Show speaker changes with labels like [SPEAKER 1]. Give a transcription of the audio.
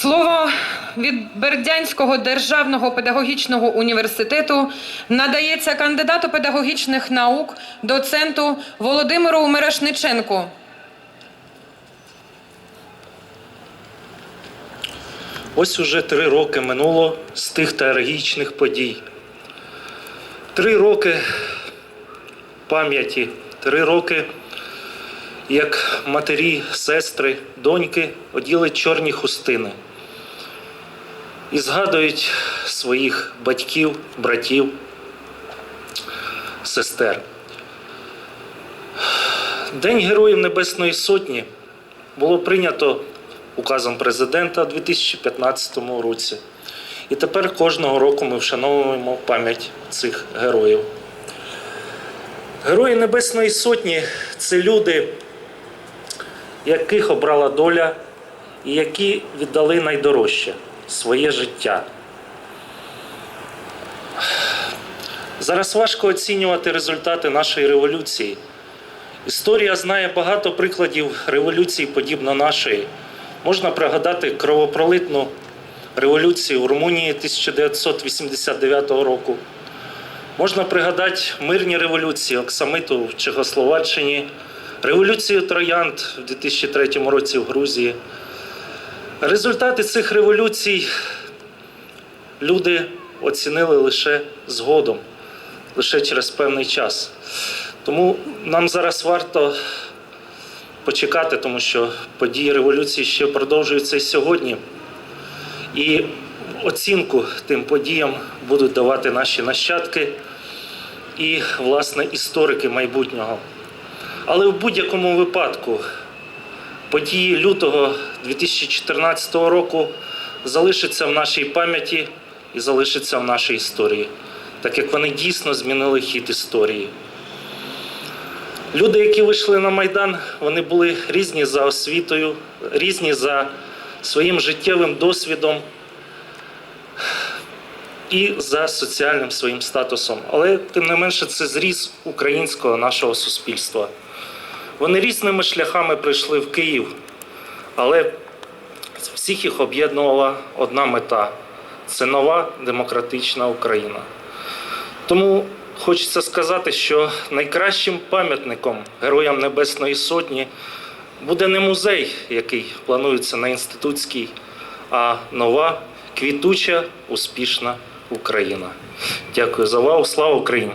[SPEAKER 1] Слово від Бердянського державного педагогічного університету надається кандидату педагогічних наук, доценту Володимиру Мерешниченку.
[SPEAKER 2] Ось уже три роки минуло з тих трагічних подій. Три роки пам'яті, три роки, як матері, сестри, доньки оділи чорні хустини і згадують своїх батьків, братів, сестер. День Героїв Небесної Сотні було прийнято указом президента у 2015 році. І тепер кожного року ми вшановуємо пам'ять цих героїв. Герої Небесної Сотні це люди, яких обрала доля і які віддали найдорожче своє життя. Зараз важко оцінювати результати нашої революції. Історія знає багато прикладів революції, подібно нашої. Можна пригадати кровопролитну революцію в Румунії 1989 року. Можна пригадати мирні революції Оксамиту в Чехословаччині, революцію Троянд в 2003 році в Грузії. Результати цих революцій люди оцінили лише згодом, лише через певний час. Тому нам зараз варто почекати, тому що події революції ще продовжуються і сьогодні. І оцінку тим подіям будуть давати наші нащадки і, власне, історики майбутнього. Але в будь-якому випадку події лютого 2014 року залишаться в нашій пам'яті і залишаться в нашій історії, так як вони дійсно змінили хід історії. Люди, які вийшли на Майдан, вони були різні за освітою, різні за своїм життєвим досвідом і за соціальним своїм статусом. Але тим не менше це зріз українського нашого суспільства. Вони різними шляхами прийшли в Київ, але всіх їх об'єднувала одна мета це нова демократична Україна. Тому хочеться сказати, що найкращим пам'ятником Героям Небесної Сотні буде не музей, який планується на інститутській, а нова, квітуча, успішна Україна. Дякую за увагу. Слава Україні!